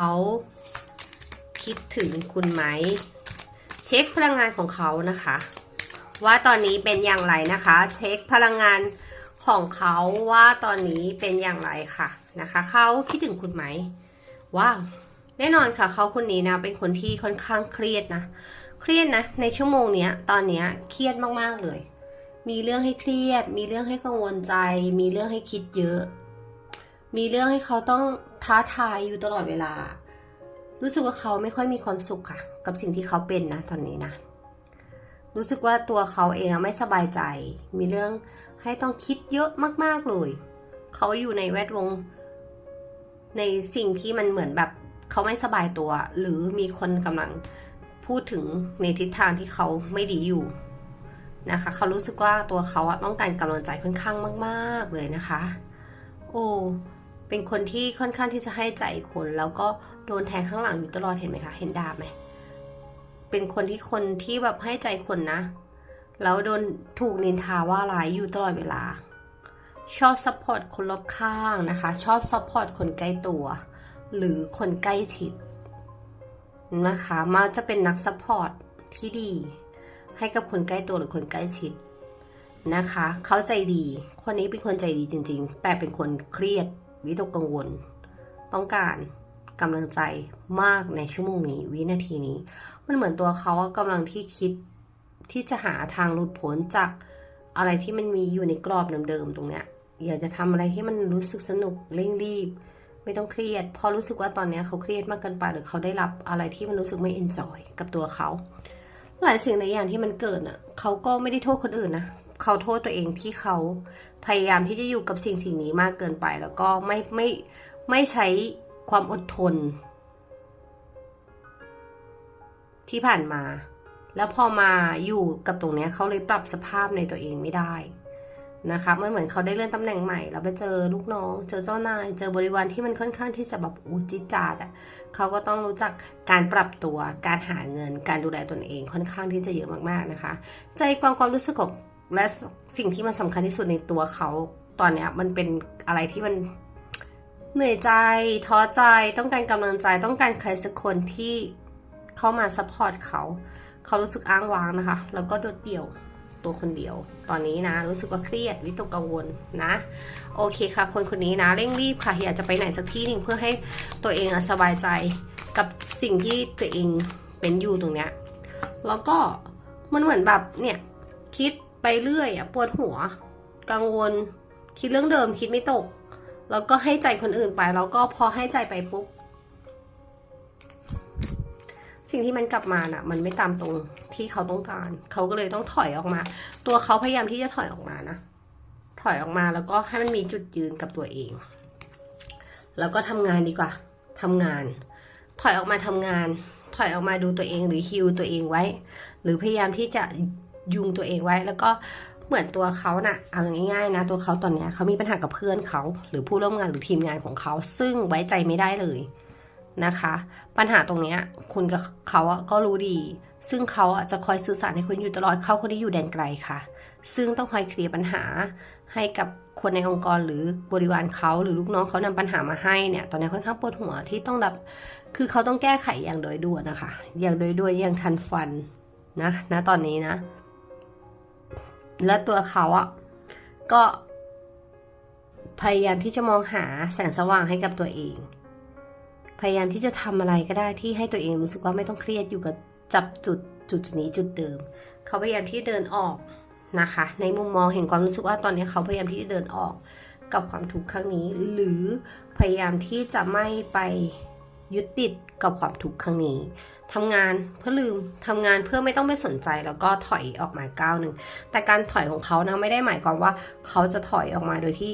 เขาคิดถึงคุณไหม เช็คพลังงานของเขานะคะ ว่าตอนนี้เป็นอย่างไรนะคะ เช็คพลังงานของเขาว่าตอนนี้เป็นอย่างไรค่ะนะคะเขาคิดถึงคุณไหมว้าวแน่นอนค่ะเขาคนนี้นะเป็นคนที่ค่อนข้างเครียดนะ เครียดนะ ในชั่วโมงเนี้ย ตอนเนี้ยเครียดมากๆเลย มีเรื่องให้เครียด มีเรื่องให้กังวลใจ มีเรื่องให้คิดเยอะ มีเรื่องให้เขาต้องท้าทายอยู่ตลอดเวลา รู้สึกว่าเขาไม่ค่อยมีความสุขค่ะ กับสิ่งที่เขาเป็นนะตอนนี้นะ รู้สึกว่าตัวเขาเองอะไม่สบายใจ มีเรื่องให้ต้องคิดเยอะมากๆเลย เขาอยู่ในแวดวง ในสิ่งที่มันเหมือนแบบเขาไม่สบายตัว หรือมีคนกำลังพูดถึงในทิศทางที่เขาไม่ดีอยู่นะคะเขารู้สึกว่าตัวเขาต้องการกำลังใจค่อนข้างมาก ๆ เลยนะคะ โอ้ เป็นคนที่ค่อนข้างที่จะให้ใจคนแล้วก็โดนแทงข้างหลังอยู่ตลอดเห็นไหมคะ เห็นดาบไหมเป็นคนที่คนที่แบบให้ใจคนนะ แล้วโดนถูกนินทาว่าร้ายอยู่ตลอดเวลา ชอบซัพพอร์ตคนรอบข้างนะคะ ชอบซัพพอร์ตคนใกล้ตัว หรือคนใกล้ชิดนะคะมักจะเป็นนักซัพพอร์ตที่ดี ให้กับคนใกล้ตัวหรือคนใกล้ชิดนะคะ เขาใจดี คนนี้เป็นคนใจดีจริง ๆ แต่เป็นคนเครียด วิตกกังวล ต้องการกำลังใจมากในชั่วโมงนี้วินาทีนี้ มันเหมือนตัวเขากำลังที่คิดที่จะหาทางหลุดพ้นจากอะไรที่มันมีอยู่ในกรอบเดิมๆตรงเนี้ยอยากจะทำอะไรที่มันรู้สึกสนุกเร่งรีบ ไม่ต้องเครียด พอรู้สึกว่าตอนเนี้ยเขาเครียดมากเกินไปหรือเขาได้รับอะไรที่มันรู้สึกไม่เอนจอยกับตัวเขา หลายสิ่งหลายอย่างที่มันเกิดอะเขาก็ไม่ได้โทษคนอื่นนะ เขาโทษตัวเองที่เขาพยายามที่จะอยู่กับสิ่งสิ่งนี้มากเกินไป แล้วก็ไม่ไม่ไม่ใช้ความอดทน ที่ผ่านมา แล้วพอมาอยู่กับตรงนี้เขาเลยปรับสภาพในตัวเองไม่ได้นะคะมันเหมือนเขาได้เลื่อนตำแหน่งใหม่แล้วไปเจอลูกน้อง เจอเจ้านาย เจอบริวารที่มันค่อนข้างที่จะแบบอูจิจาดอะเขาก็ต้องรู้จักการปรับตัว การหาเงิน การดูแลตนเองค่อนข้างที่จะเยอะมากๆนะคะ ใจความความรู้สึกของ และสิ่งที่มันสำคัญที่สุดในตัวเขาตอนเนี้ยมันเป็นอะไรที่มันเหนื่อยใจท้อใจต้องการกำลังใจต้องการใครสักคนที่เข้ามาซัพพอร์ตเขา เขารู้สึกอ้างว้างนะคะ แล้วก็โดดเดี่ยวตัวคนเดียว ตอนนี้นะ รู้สึกว่าเครียดวิตกกังวลนะ โอเคค่ะ คนคนนี้นะเร่งรีบค่ะอยากจะไปไหนสักที่หนึ่งเพื่อให้ตัวเองสบายใจกับสิ่งที่ตัวเองเป็นอยู่ตรงเนี้ยแล้วก็มันเหมือนแบบเนี่ยคิด ไปเรื่อยอะปวดหัว กังวล คิดเรื่องเดิมคิดไม่ตก แล้วก็ให้ใจคนอื่นไป แล้วก็พอให้ใจไปปุ๊บ สิ่งที่มันกลับมาน่ะ มันไม่ตามตรงที่เขาต้องการ เขาก็เลยต้องถอยออกมา ตัวเขาพยายามที่จะถอยออกมานะ ถอยออกมาแล้วก็ให้มันมีจุดยืนกับตัวเอง แล้วก็ทำงานดีกว่าทำงาน ถอยออกมาทำงานถอยออกมาดูตัวเองหรือฮิวตัวเองไว้ หรือพยายามที่จะ ยุงตัวเองไว้ แล้วก็เหมือนตัวเขาน่ะเอาง่ายๆนะ ตัวเขาตอนเนี้ยเขามีปัญหากับเพื่อนเขา หรือผู้ร่วมงานหรือทีมงานของเขา ซึ่งไว้ใจไม่ได้เลยนะคะ ปัญหาตรงเนี้ยคุณกับเขาก็รู้ดี ซึ่งเขาจะคอยสื่อสารให้คุณอยู่ตลอดเขาคนที่อยู่แดนไกลค่ะ ซึ่งต้องคอยเคลียร์ปัญหาให้กับคนในองค์กรหรือบริวารเขาหรือลูกน้องเขานำปัญหามาให้เนี่ย ตอนนี้ค่อนข้างปวดหัวที่ต้องรับ คือเขาต้องแก้ไขอย่างโดยด่วนนะคะ อย่างโดยด่วนอย่างทันฟันนะนะตอนนี้นะ และตัวเขาอะก็พยายามที่จะมองหาแสงสว่างให้กับตัวเอง พยายามที่จะทำอะไรก็ได้ที่ให้ตัวเองรู้สึกว่าไม่ต้องเครียดอยู่กับจับจุดจุดนี้จุดเดิม เขาพยายามที่เดินออกนะคะ ในมุมมองเห็นความรู้สึกว่าตอนนี้เขาพยายามที่จะเดินออกกับความทุกข์ครั้งนี้ หรือพยายามที่จะไม่ไป ยึดติดกับความทุกข์ครั้งนี้ทำงานเพื่อลืมทำงานเพื่อไม่ต้องไปสนใจแล้วก็ถอยออกมาก้าวหนึ่งแต่การถอยของเขานะไม่ได้หมายความว่าเขาจะถอยออกมาโดยที่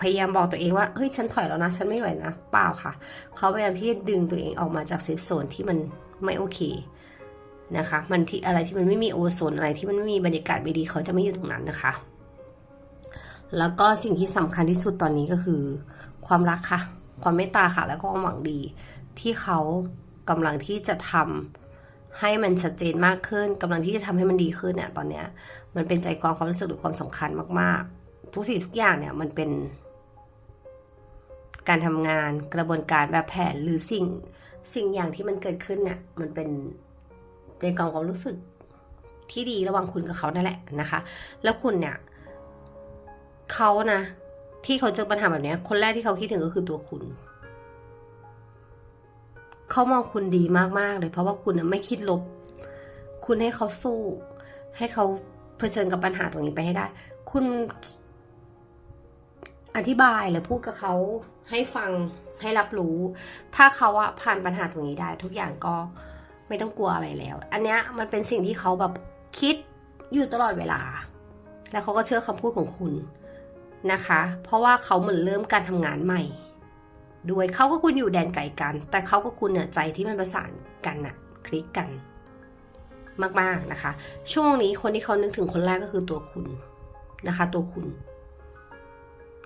พยายามบอกตัวเองว่าเฮ้ยฉันถอยแล้วนะ ฉันไม่ไหวนะเปล่าค่ะ เขาพยายามที่จะดึงตัวเองออกมาจากเซฟโซนที่มันไม่โอเคนะคะมันที่อะไรที่มันไม่มีโอโซนอะไรที่มันไม่มีบรรยากาศไม่ดีเขาจะไม่อยู่ตรงนั้นนะคะ แล้วก็สิ่งที่สำคัญที่สุดตอนนี้ก็คือ ความรักค่ะ ความเมตตาค่ะ แล้วก็ความหวังดี ที่เขากำลังที่จะทำให้มันชัดเจนมากขึ้นกำลังที่จะทำให้มันดีขึ้นเนี่ยตอนเนี้ยมันเป็นใจความความรู้สึกหรือความสำคัญมากๆ ทุกสิ่งทุกอย่างเนี่ยมันเป็น การทำงานกระบวนการแบบแผนหรือสิ่งสิ่งอย่างที่มันเกิดขึ้นเนี่ยมันเป็นในกองความรู้สึกที่ดีระหว่างคุณกับเขานั่นแหละนะคะ แล้วคุณเนี่ยเขานะ ที่เขาเจอปัญหาแบบนี้คนแรกที่เขาคิดถึงก็คือตัวคุณ เขามองคุณดีมากๆเลยเพราะว่าคุณไม่คิดลบ คุณให้เขาสู้ ให้เขาเผชิญกับปัญหาตรงนี้ไปให้ได้ คุณอธิบายหรือพูดกับเขาให้ฟังให้รับรู้ ถ้าเขาอะผ่านปัญหาตรงนี้ได้ ทุกอย่างก็ไม่ต้องกลัวอะไรแล้ว อันเนี้ยมันเป็นสิ่งที่เขาแบบคิดอยู่ตลอดเวลา แล้วเขาก็เชื่อคำพูดของคุณ นะคะ เพราะว่าเขาเหมือนเริ่มการทำงานใหม่ ด้วยเขาก็คุณอยู่แดนไกลกัน แต่เขาก็คุณเนี่ยใจที่มันประสานกันน่ะ คลิกกัน มากๆนะคะ ช่วงนี้คนที่เขานึกถึงคนแรกก็คือตัวคุณนะคะ ตัวคุณ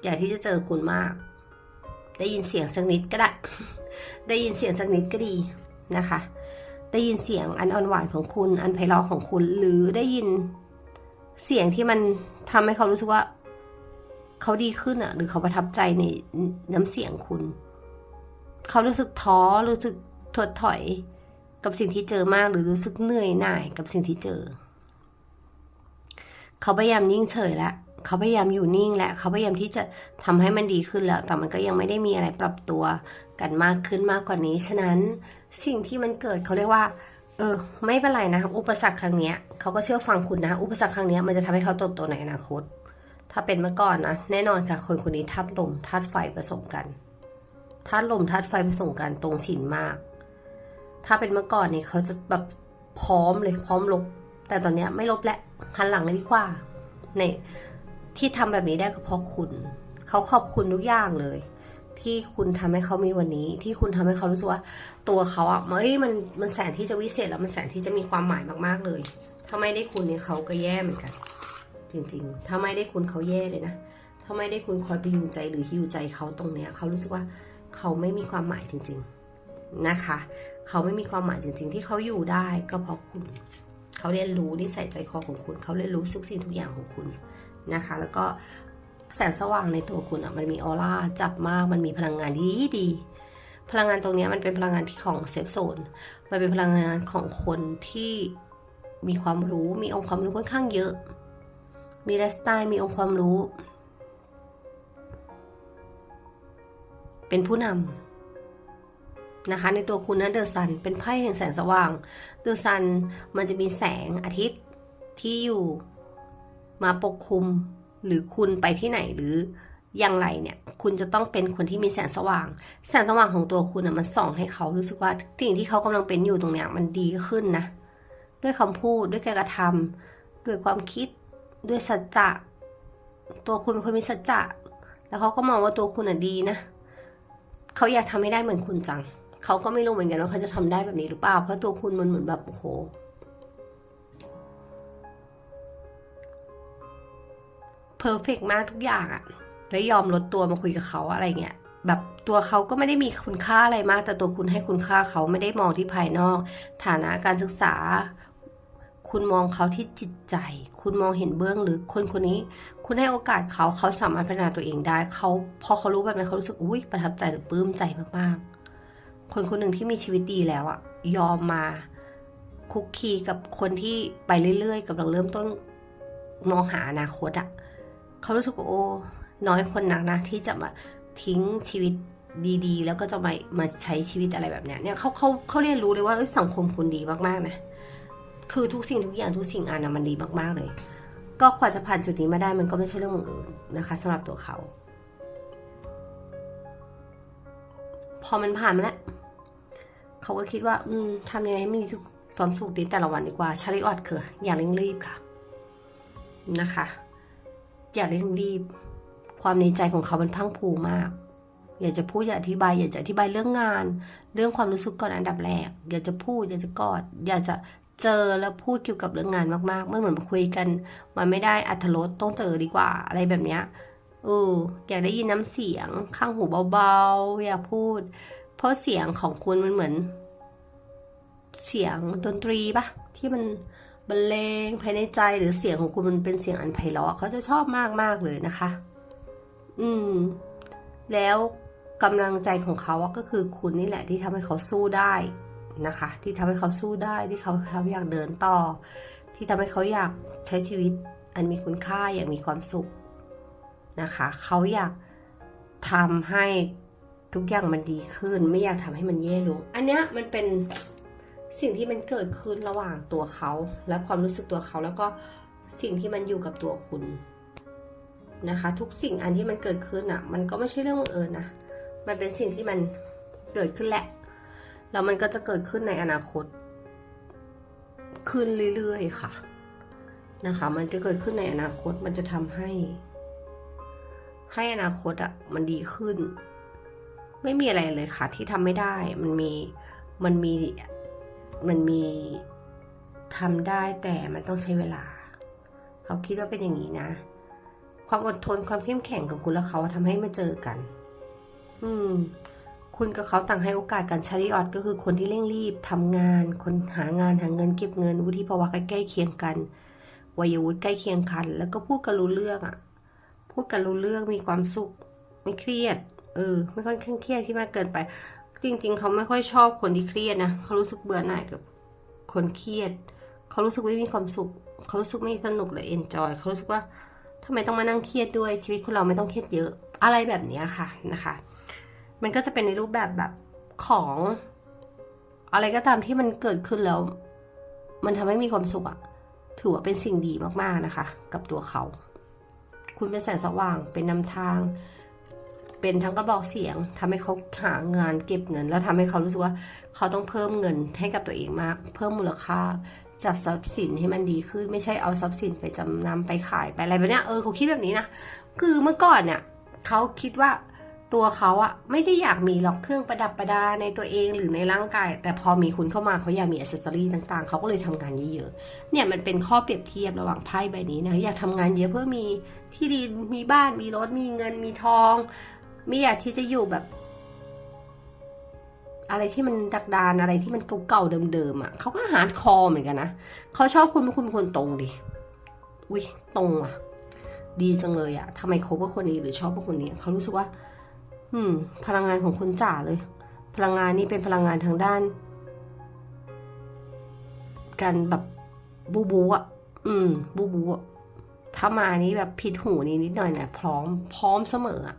อยากที่จะเจอคุณมาก ได้ยินเสียงสักนิดก็ได้ ได้ยินเสียงสักนิดก็ดีนะคะ ได้ยินเสียงอันอ่อนหวานของคุณ อันไพเราะของคุณ หรือได้ยินเสียงที่มันทำให้เขารู้สึกว่า เขาดีขึ้นอะ หรือเขาประทับใจในน้ำเสียงคุณ เขารู้สึกท้อรู้สึกถดถอยกับสิ่งที่เจอมากหรือรู้สึกเหนื่อยหน่ายกับสิ่งที่เจอ เขาพยายามนิ่งเฉยแล้วเขาพยายามอยู่นิ่งและเขาพยายามที่จะทำให้มันดีขึ้นแล้ว แต่มันก็ยังไม่ได้มีอะไรปรับตัวกันมากขึ้นมากกว่านี้ ฉะนั้นสิ่งที่มันเกิดเขาเรียกว่า เออ ไม่เป็นไรนะ อุปสรรคครั้งเนี้ยเขาก็เชื่อฟังคุณนะ อุปสรรคครั้งเนี้ยมันจะทำให้เขาเติบโตในอนาคต ถ้าเป็นเมื่อก่อนนะแน่นอนค่ะ คนคนนี้ธาตุลมธาตุไฟผสมกันธาตุลมธาตุไฟผสมกันตรงฉินมาก ถ้าเป็นเมื่อก่อนนี่เขาจะแบบพร้อมเลยพร้อมลบ แต่ตอนนี้ไม่ลบแล้วหันหลังเลยดีกว่าในที่ทำแบบนี้ได้ก็เพราะคุณเขาขอบคุณทุกอย่างเลย ที่คุณทำให้เขามีวันนี้ ที่คุณทำให้เขารู้สึกว่าตัวเขาอะเอ้ยมันมันแสนที่จะวิเศษแล้วมันแสนที่จะมีความหมายมากๆเลย ถ้าไม่ได้คุณเนี่ยเขาก็แย่เหมือนกัน จริง ๆ ถ้าไม่ได้คุณเขาแย่เลยนะถ้าไม่ได้คุณคอยไปยูใจหรือฮิวใจเขาตรงเนี้ยเขารู้สึกว่าเขาไม่มีความหมายจริง ๆนะคะ เขาไม่มีความหมายจริง ๆ ที่เขาอยู่ได้ก็เพราะคุณเขาเรียนรู้นิสัยใจคอของคุณ เขาเรียนรู้ทุกสิ่งทุกอย่างของคุณนะคะ แล้วก็แสงสว่างในตัวคุณอะมันมีออร่าจับมากมันมีพลังงานดีดีพลังงานตรงนี้มันเป็นพลังงานที่ของเซฟโซน มันเป็นพลังงานของคนที่มีความรู้ มีองค์ความรู้ค่อนข้างเยอะ มีไลฟ์สไตล์มีองค์ความรู้ เป็นผู้นำนะคะ ในตัวคุณนะเดอะซันเป็นไพ่แห่งแสงสว่างเดอะซันมันจะมีแสงอาทิตย์ที่อยู่มาปกคลุมหรือคุณไปที่ไหนหรืออย่างไรเนี่ย คุณจะต้องเป็นคนที่มีแสงสว่าง แสงสว่างของตัวคุณนะมันส่องให้เขารู้สึกว่าสิ่งที่เขากำลังเป็นอยู่ตรงเนี้ยมันดีขึ้นนะ ด้วยคำพูดด้วยการกระทำด้วยความคิด ด้วยสัจจะ ตัวคุณเป็นคนมีสัจจะ แล้วเขาก็มองว่าตัวคุณอะดีนะ เขาอยากทำให้ได้เหมือนคุณจัง เขาก็ไม่รู้เหมือนกันว่าเขาจะทำได้แบบนี้หรือเปล่า เพราะตัวคุณมันเหมือนแบบโอ้โห เพอร์เฟกมากทุกอย่างอะแล้วยอมลดตัวมาคุยกับเขาอะไรเงี้ยแบบตัวเขาก็ไม่ได้มีคุณค่าอะไรมาก แต่ตัวคุณให้คุณค่าเขาไม่ได้มองที่ภายนอก ฐานะการศึกษา คุณมองเขาที่จิตใจ คุณมองเห็นเบื้องลึกคนคนนี้ คุณให้โอกาสเขาเขาสามารถพัฒนาตัวเองได้ เขาพอเขารู้แบบนั้นเขารู้สึกอุ้ยประทับใจหรือปลื้มใจมากๆ คนคนหนึ่งที่มีชีวิตดีแล้วอะยอมมาคุกคีกับคนที่ไปเรื่อยๆกำลังเริ่มต้นมองหาอนาคตอะเขารู้สึกว่าโอ้น้อยคนนักนะที่จะมาทิ้งชีวิตดีๆ แล้วก็จะมามาใช้ชีวิตอะไรแบบเนี้ยเนี่ยเขาเขาเขาเรียนรู้เลยว่าสังคมคุณดีมากๆนะ คือทุกสิ่งทุกอย่างทุกสิ่งอันนะมันดีมากๆเลย ก็กว่าจะผ่านจุดนี้มาได้มันก็ไม่ใช่เรื่องบังเอิญนะคะสำหรับตัวเขา พอมันผ่านมาแล้วเขาก็คิดว่า อืมทำยังไงให้มีทุกความสุขในแต่ละวันดีกว่าชาลิออดคืออย่าเร่งรีบค่ะ นะคะ อย่าเร่งรีบ ความในใจของเขามันพังพรูมากอยากจะพูดอยากอธิบายอยากจะอธิบายเรื่องงาน เรื่องความรู้สึกก่อนอันดับแรก อยากจะพูดอยากจะกอด อยากจะ เจอแล้วพูดเกี่ยวกับเรื่องงานมากๆ มันเหมือนมาคุยกัน มันไม่ได้อัธรสต้องเจอดีกว่าอะไรแบบเนี้ยเอออยากได้ยินน้ำเสียงข้างหูเบาๆ อยากพูด เพราะเสียงของคุณมันเหมือน เสียงดนตรีปะที่มันบรรเลงภายในใจหรือเสียงของคุณมันเป็นเสียงอันไพเราะเขาจะชอบมากมากๆเลยนะคะ อืม แล้วกำลังใจของเขาก็คือคุณนี่แหละที่ทำให้เขาสู้ได้ นะคะ ที่ทำให้เขาสู้ได้ที่เขาเขาอยากเดินต่อ ที่ทำให้เขาอยากใช้ชีวิตอันมีคุณค่าอย่างมีความสุขนะคะ เขาอยากทำให้ทุกอย่างมันดีขึ้น ไม่อยากทำให้มันแย่ลงอันเนี้ยมันเป็นสิ่งที่มันเกิดขึ้นระหว่างตัวเขา และความรู้สึกตัวเขาแล้วก็สิ่งที่มันอยู่กับตัวคุณนะคะ ทุกสิ่งอันที่มันเกิดขึ้นอะ มันก็ไม่ใช่เรื่องบังเอิญนะมันเป็นสิ่งที่มันเกิดขึ้นแหละ แล้วมันก็จะเกิดขึ้นในอนาคต ขึ้นเรื่อยๆค่ะ นะคะ มันจะเกิดขึ้นในอนาคตมันจะทำให้ ให้อนาคตอะมันดีขึ้น ไม่มีอะไรเลยค่ะ ที่ทำไม่ได้ มันมีมันมีมันมีทำได้แต่มันต้องใช้เวลา เขาคิดว่าเป็นอย่างนี้นะ ความอดทนความเข้มแข็งของคุณและเขาทำให้มาเจอกัน อืม คุณกับเขาต่างให้โอกาสกันชาริออตก็คือคนที่เร่งรีบทำงาน คนหางานหาเงินเก็บเงินวุฒิภาวะใกล้เคียงกันวัยวุฒิใกล้เคียงกัน แล้วก็พูดกันรู้เรื่องอะ พูดกันรู้เรื่องมีความสุข ไม่เครียด เออ ไม่ค่อยเครียดที่มากเกินไป จริง ๆ เขาไม่ค่อยชอบคนที่เครียดนะเขารู้สึกเบื่อหน่ายกับคนเครียด เขารู้สึกไม่มีความสุข เขารู้สึกไม่สนุกเลยเอนจอยเขารู้สึกว่าทำไมต้องมานั่งเครียดด้วยชีวิตคนเราไม่ต้องเครียดเยอะ อะไรแบบนี้ค่ะนะคะ มันก็จะเป็นในรูปแบบแบบของ อะไรก็ตามที่มันเกิดขึ้นแล้ว มันทำให้มีความสุขอะถือว่าเป็นสิ่งดีมากๆนะคะ กับตัวเขา คุณเป็นแสงสว่างเป็นนำทาง เป็นทั้งกระบอกเสียงทำให้เขาหางานเก็บเงิน แล้วทำให้เขารู้สึกว่าเขาต้องเพิ่มเงินให้กับตัวเองมาก เพิ่มมูลค่าจากทรัพย์สินให้มันดีขึ้น ไม่ใช่เอาทรัพย์สินไปจำนำไปขายไปอะไรแบบเนี้ยเออเขาคิดแบบนี้นะคือเมื่อก่อนเนี่ยเขาคิดว่า ตัวเขาอะไม่ได้อยากมีหรอกเครื่องประดับประดาในตัวเองหรือในร่างกาย แต่พอมีคุณเข้ามาเขาอยากมีอ c เซสซอรี่ต่างๆ เขาก็เลยทำงานเยอะๆเนี่ยมันเป็นข้อเปรียบเทียบระหว่างไพ่ใบนี้นะอยากทำงานเยอะเพื่อมีที่ดินมีบ้านมีรถมีเงินมีทองไม่อยากที่จะอยู่แบบ อะไรที่มันดักดานอะไรที่มันเก่าๆเดิมๆอะเขาก็หาคอเหมือนกันนะเขาชอบคุณเพราะคุณเป็นคนตรงดิอุ้ยตรงอะ ดีจังเลยอะทำไมคบกับคนนี้หรือชอบกับคนนี้เขารู้สึกว่า อืม พลังงานของคุณจ๋าเลย พลังงานนี้เป็นพลังงานทางด้าน การแบบบูบูอะ อืม บูบูอะถ้ามานี้แบบผิดหูนี้นิดหน่อยเนี่ยพร้อม พร้อมเสมออะ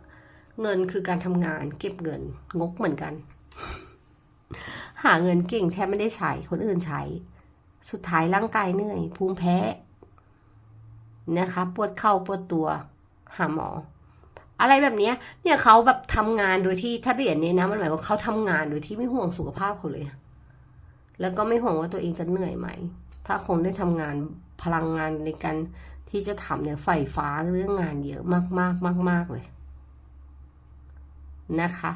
เงินคือการทำงาน เก็บเงิน งกเหมือนกัน หาเงินเก่งแทบไม่ได้ใช้คนอื่นใช้ สุดท้ายร่างกายเหนื่อยภูมิแพ้นะคะ ปวดเข่าปวดตัว หาหมอ อะไรแบบเนี้ยเนี่ยเขาแบบทำงานโดยที่ถ้าเหรียญนี้นะมันหมายว่าเขาทำงานโดยที่ไม่ห่วงสุขภาพเขาเลย แล้วก็ไม่ห่วงว่าตัวเองจะเหนื่อยไหม ถ้าคงได้ทำงานพลังงานในการที่จะทำเนี่ยใฝ่ฟ้าเรื่องงานเยอะมากมากมากมากๆเลยนะคะ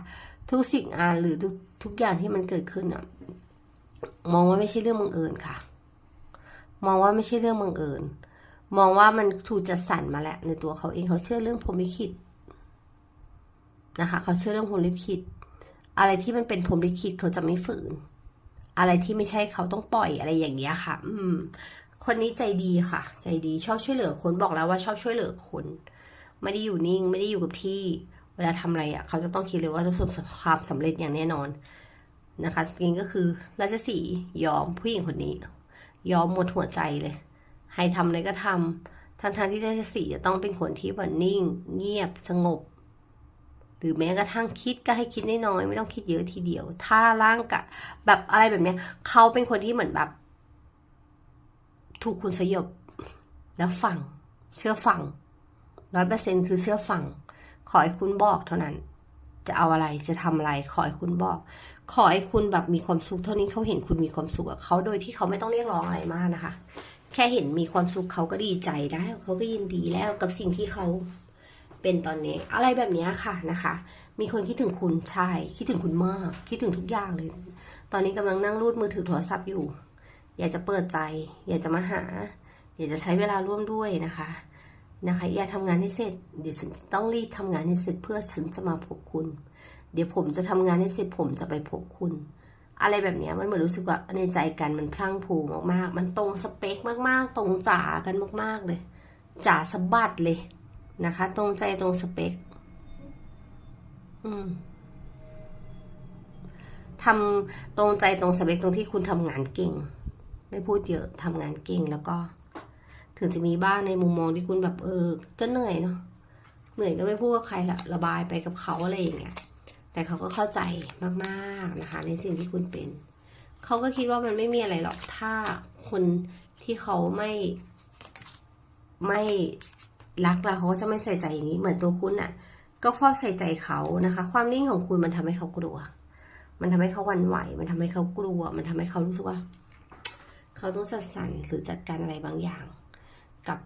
ทุกสิ่งอ่านหรือทุกทุกอย่างที่มันเกิดขึ้นอะมองว่าไม่ใช่เรื่องบังเอิญค่ะ มองว่าไม่ใช่เรื่องบังเอิญมองว่ามันถูกจัดสรรมาแล้วในตัวเขาเองเขาเชื่อเรื่องพรหมลิขิต นะคะเขาเชื่อเรื่องพรมลิขิตอะไรที่มันเป็นพรมลิขิตเขาจะไม่ฝืน อะไรที่ไม่ใช่เขาต้องปล่อยอะไรอย่างเงี้ยค่ะ อืม คนนี้ใจดีค่ะ ใจดีชอบช่วยเหลือคนบอกแล้วว่าชอบช่วยเหลือคนไม่ได้อยู่นิ่ง ไม่ได้อยู่กับที่ เวลาทำอะไรอะ เขาจะต้องคิดเลยว่าจะประสบความสำเร็จอย่างแน่นอนนะคะสกินก็คือราชสีห์ยอมผู้หญิงคนนี้ ยอมหมดหัวใจเลย ให้ทำอะไรก็ทำทั้งทางๆที่ราชสีห์จะต้องเป็นคนที่แบบนิ่ง เงียบสงบ หรือแม้กระทั่งคิดก็ให้คิดน้อยๆไม่ต้องคิดเยอะทีเดียว ถ้าร่างกะแบบอะไรแบบเนี้ย เขาเป็นคนที่เหมือนแบบ ถูกคุณสยบ แล้วฟัง เชื่อฟังร้อยเปอร์เซ็นคือเชื่อฟัง ขอให้คุณบอกเท่านั้น จะเอาอะไรจะทำอะไร ขอให้คุณบอก ขอให้คุณแบบมีความสุขเท่านี้เขาเห็นคุณมีความสุขกับเขาโดยที่เขาไม่ต้องเรียกร้องอะไรมากนะคะ แค่เห็นมีความสุขเขาก็ดีใจได้เขาก็ยินดีแล้วกับสิ่งที่เขา เป็นตอนนี้ อะไรแบบนี้ค่ะนะคะ มีคนคิดถึงคุณใช่คิดถึงคุณมาก คิดถึงทุกอย่างเลย ตอนนี้กำลังนั่งรูดมือถือโทรศัพท์อยู่ อยากจะเปิดใจ อยากจะมาหา อยากจะใช้เวลาร่วมด้วยนะคะนะคะอย่าทำงานให้เสร็จเดี๋ยวฉันต้องรีบทำงานให้เสร็จเพื่อฉันจะมาพบคุณ เดี๋ยวผมจะทำงานให้เสร็จผมจะไปพบคุณ อะไรแบบนี้มันเหมือนรู้สึกว่าในใจกันมันพลั่งพรูมากๆ มันตรงสเปคมากๆ ตรงจ๋ากันมาก ๆเลยจ๋าสะบัดเลย นะคะ ตรงใจตรงสเปคทำตรงใจตรงสเปคตรงที่คุณทำงานเก่ง ไม่พูดเยอะทำงานเก่งแล้วก็ ถึงจะมีบ้างในมุมมองที่คุณแบบเออ ก็เหนื่อยเนาะเหนื่อยก็ไม่พูดกับใครละระบายไปกับเขาอะไรอย่างเงี้ยแต่เขาก็เข้าใจมากๆนะคะ ในสิ่งที่คุณเป็น เขาก็คิดว่ามันไม่มีอะไรหรอกถ้าคนที่เขาไม่ไม่ รักเราเขาก็จะไม่ใส่ใจอย่างนี้เหมือนตัวคุณอะก็เฝ้าใส่ใจเขานะคะ ความนิ่งของคุณมันทำให้เขากลัว มันทำให้เขาวันไหว มันทำให้เขากลัว มันทำให้เขารู้สึกว่า เขาต้องจัดสรรหรือจัดการอะไรบางอย่าง กับ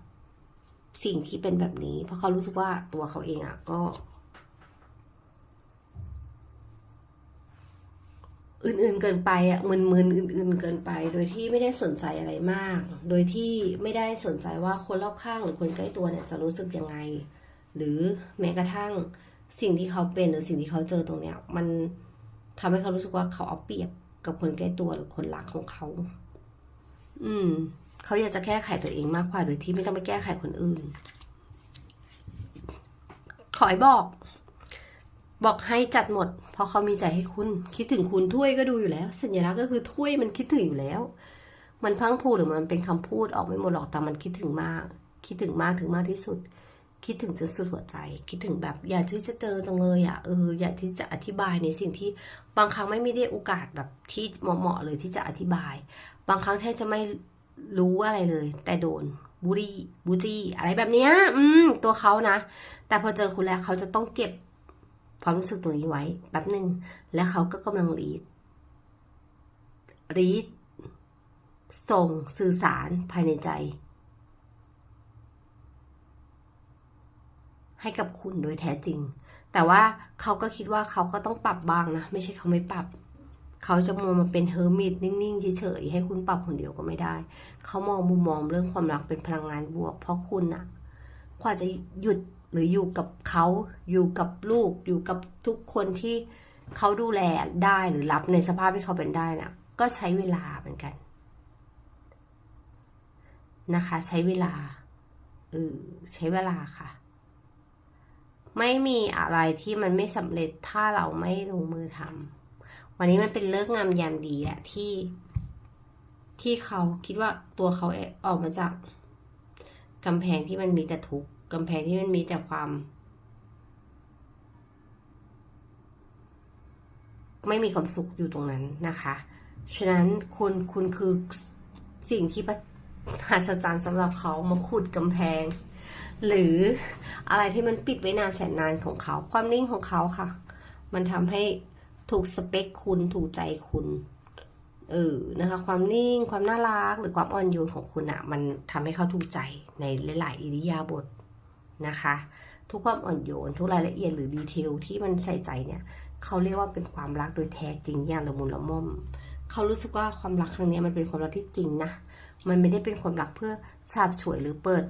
สิ่งที่เป็นแบบนี้ เพราะเขารู้สึกว่าตัวเขาเองอะก็ อื่นๆเกินไปอะมึนๆอื่น ๆเกินไป โดยที่ไม่ได้สนใจอะไรมาก โดยที่ไม่ได้สนใจว่าคนรอบข้างหรือคนใกล้ตัวเนี่ยจะรู้สึกยังไง หรือแม้กระทั่งสิ่งที่เขาเป็นหรือสิ่งที่เขาเจอตรงเนี้ยมันทำให้เขารู้สึกว่าเขาเอาเปรียบกับคนใกล้ตัวหรือคนรักของเขา อืม เขาอยากจะแก้ไขตัวเองมากกว่าโดยที่ไม่ต้องไปแก้ไขคนอื่น ขอให้บอก บอกให้จัดหมด เพราะเขามีใจให้คุณ คิดถึงคุณถ้วยก็ดูอยู่แล้ว สัญลักษณ์ก็คือถ้วยมันคิดถึงอยู่แล้ว มันพังพูดหรือมันเป็นคำพูดออกไม่หมดหรอกแต่มันคิดถึงมาก คิดถึงมากถึงมากที่สุด คิดถึงจนสุดหัวใจ คิดถึงแบบ อยากที่จะเจอจังเลยอะเอออยากที่จะอธิบายในสิ่งที่บางครั้งไม่ได้โอกาสแบบที่เหมาะๆเลยที่จะอธิบาย บางครั้งแทบจะไม่รู้อะไรเลย แต่โดนบูรี่บูจี้อะไรแบบเนี้ยอืมตัวเขานะแต่พอเจอคุณแล้วเขาจะต้องเก็บ ความรู้สึกตรงนี้ไว้แป๊บหนึ่งแล้วเขาก็กำลังรีดรีดส่งสื่อสารภายในใจ ให้กับคุณโดยแท้จริง แต่ว่าเขาก็คิดว่าเขาก็ต้องปรับบ้างนะ ไม่ใช่เขาไม่ปรับ เขาจะมองมาเป็นเฮอร์มิตนิ่งๆเฉยๆให้คุณปรับคนเดียวก็ไม่ได้ เขามองมุมมองเรื่องความรักเป็นพลังงานบวก เพราะคุณอะกว่าจะหยุด หรืออยู่กับเขาอยู่กับลูก อยู่กับทุกคนที่เขาดูแลได้หรือรับในสภาพที่เขาเป็นได้นะก็ใช้เวลาเหมือนกัน นะคะ ใช้เวลาเออใช้เวลาค่ะ ไม่มีอะไรที่มันไม่สำเร็จถ้าเราไม่ลงมือทำวันนี้มันเป็นเลิกงามยามดีอะที่ ที่เขาคิดว่าตัวเขาออกมาจาก กำแพงที่มันมีแต่ทุกข์กำแพงที่มันมีแต่ความ ไม่มีความสุขอยู่ตรงนั้นนะคะ ฉะนั้นคุณคุณคือสิ่งที่ประหัศจรรย์สำหรับเขามาขุดกำแพง หรืออะไรที่มันปิดไว้นานแสนนานของเขา ความนิ่งของเขาค่ะ มันทำให้ถูกสเปคคุณถูกใจคุณ เออนะคะความนิ่งความน่ารักหรือความอ่อนโยนของคุณอะมันทำให้เขาถูกใจในหลาย ๆ อิริยาบถนะคะ ทุกความอ่อนโยนทุกรายละเอียดหรือดีเทลที่มันใส่ใจเนี่ยเขาเรียกว่าเป็นความรักโดยแท้จริงอย่างละมุนละม่อมเขารู้สึกว่าความรักครั้งนี้มันเป็นความรักที่จริงนะมันไม่ได้เป็นความรักเพื่อฉาบฉวยหรือเปิด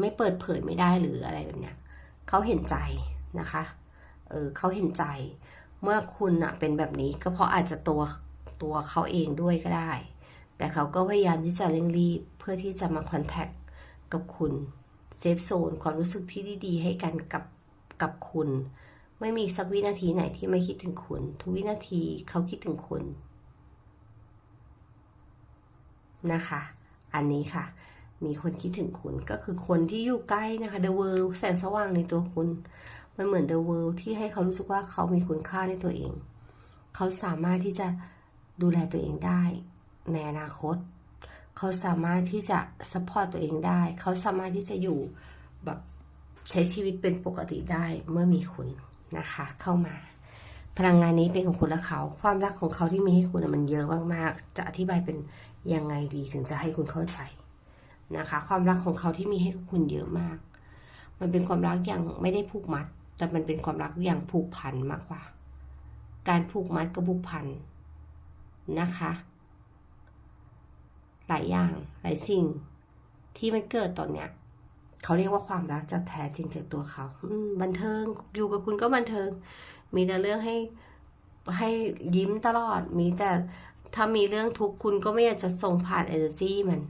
ไม่เปิดเผยไม่ได้หรืออะไรแบบเนี้ยเขาเห็นใจนะคะเออเขาเห็นใจ เมื่อคุณอะเป็นแบบนี้ก็เพราะอาจจะตัว ตัวเขาเองด้วยก็ได้ แต่เขาก็พยายามที่จะเร่งรีบเพื่อที่จะมาคอนแทคกับคุณเซฟโซนความรู้สึกที่ดีๆให้กันกับกับคุณ ไม่มีสักวินาทีไหนที่ไม่คิดถึงคุณ ทุกวินาทีเขาคิดถึงคุณนะคะ อันนี้ค่ะ มีคนคิดถึงคุณก็คือคนที่อยู่ใกล้นะคะ The World แสงสว่างในตัวคุณ มันเหมือน The World ที่ให้เขารู้สึกว่าเขามีคุณค่าในตัวเอง เขาสามารถที่จะ ดูแลตัวเองได้ในอนาคต เขาสามารถที่จะซัพพอร์ตตัวเองได้ เขาสามารถที่จะอยู่แบบใช้ชีวิตเป็นปกติได้เมื่อมีคุณนะคะ เข้ามา พลังงานนี้เป็นของคุณและเขา ความรักของเขาที่มีให้คุณมันเยอะมากๆ จะอธิบายเป็นยังไงดีถึงจะให้คุณเข้าใจนะคะ ความรักของเขาที่มีให้คุณเยอะมาก มันเป็นความรักอย่างไม่ได้ผูกมัด แต่มันเป็นความรักอย่างผูกพันมากกว่า การผูกมัดกับผูกพัน นะคะ หลายอย่างหลายสิ่งที่มันเกิดตอนเนี้ยเขาเรียกว่าความรักจะแท้จริงจากตัวเขาบันเทิงอยู่กับคุณก็บันเทิง มีแต่เรื่องให้ให้ยิ้มตลอด มีแต่ถ้ามีเรื่องทุกข์คุณก็ไม่อยากจะส่งผ่านเอเนอร์จีมัน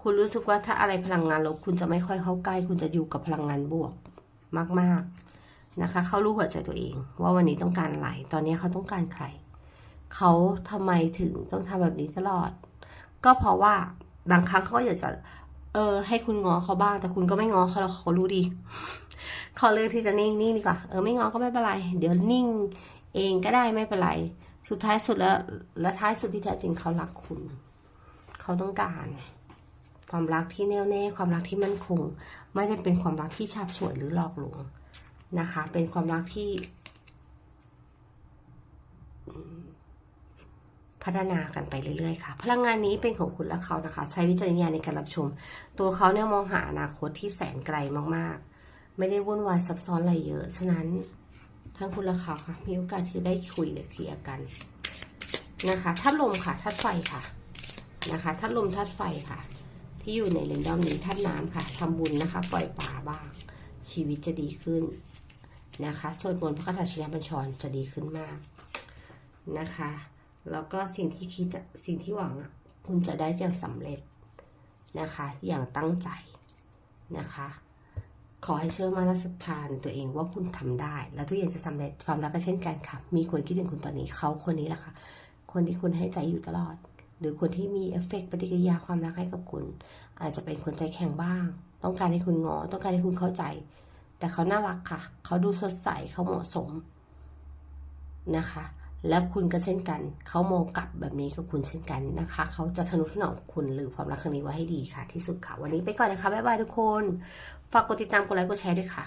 คุณรู้สึกว่าถ้าอะไรพลังงานลบคุณจะไม่ค่อยเข้าใกล้ คุณจะอยู่กับพลังงานบวกมาก ๆนะคะ เขารู้หัวใจตัวเอง ว่าวันนี้ต้องการอะไร ตอนนี้เขาต้องการใคร เขาทำไมถึงต้องทำแบบนี้ตลอด ก็เพราะว่าบางครั้งเขาก็อยากจะ เออ ให้คุณงอเขาบ้าง แต่คุณก็ไม่งอเขาแล้วเขารู้ดีเขาเลือกที่จะนิ่งนิ่งดีกว่า เออไม่งอก็ไม่เป็นไร เดี๋ยวนิ่งเองก็ได้ไม่เป็นไร สุดท้ายสุดแล้ว และท้ายสุดที่แท้จริงเขารักคุณ เขาต้องการ ความรักที่แน่วแน่ ความรักที่มั่นคง ไม่ได้เป็นความรักที่ฉาบฉวยหรือหลอกลวงนะคะ เป็นความรักที่อืม พัฒนากันไปเรื่อยๆค่ะ พลังงานนี้เป็นของคุณและเขานะคะ ใช้วิจารณญาณในการรับชม ตัวเขาเนี่ยมองหาอนาคตที่แสนไกลมากๆ ไม่ได้วุ่นวายซับซ้อนอะไรเยอะ ฉะนั้นทั้งคุณและเขาค่ะ มีโอกาสที่จะได้คุยหรือเคลียร์กันนะคะธาตุลมค่ะธาตุไฟค่ะนะคะธาตุลมธาตุไฟค่ะ ที่อยู่ในเรนดอมนี้ธาตุน้ำค่ะทำบุญนะคะ ปล่อยปลาบ้าง ชีวิตจะดีขึ้นนะคะสวดมนต์พระคาถาชินบัญชรจะดีขึ้นมากนะคะ แล้วก็สิ่งที่คิดสิ่งที่หวังคุณจะได้อย่างสำเร็จนะคะ อย่างตั้งใจนะคะ ขอให้เชื่อมั่นและศรัทธานตัวเองว่าคุณทำได้ แล้วทุกอย่างจะสำเร็จความรักก็เช่นกันค่ะ มีคนคิดถึงคุณตอนนี้เขาคนนี้แหละค่ะ คนที่คุณให้ใจอยู่ตลอด หรือคนที่มีเอฟเฟกต์ปฏิกิริยาความรักให้กับคุณ อาจจะเป็นคนใจแข็งบ้าง ต้องการให้คุณงอ ต้องการให้คุณเข้าใจ แต่เขาน่ารักค่ะ เขาดูสดใสเขาเหมาะสมนะคะ และคุณก็เช่นกัน เขามองกลับแบบนี้กับคุณเช่นกันนะคะ เขาจะทนุถนอมคุณหรือความรักครั้งนี้ไว้ให้ดีค่ะ ที่สุดค่ะ วันนี้ไปก่อนนะคะ บ๊ายบายทุกคน ฝากกดติดตาม กดไลค์ กดแชร์ด้วยค่ะ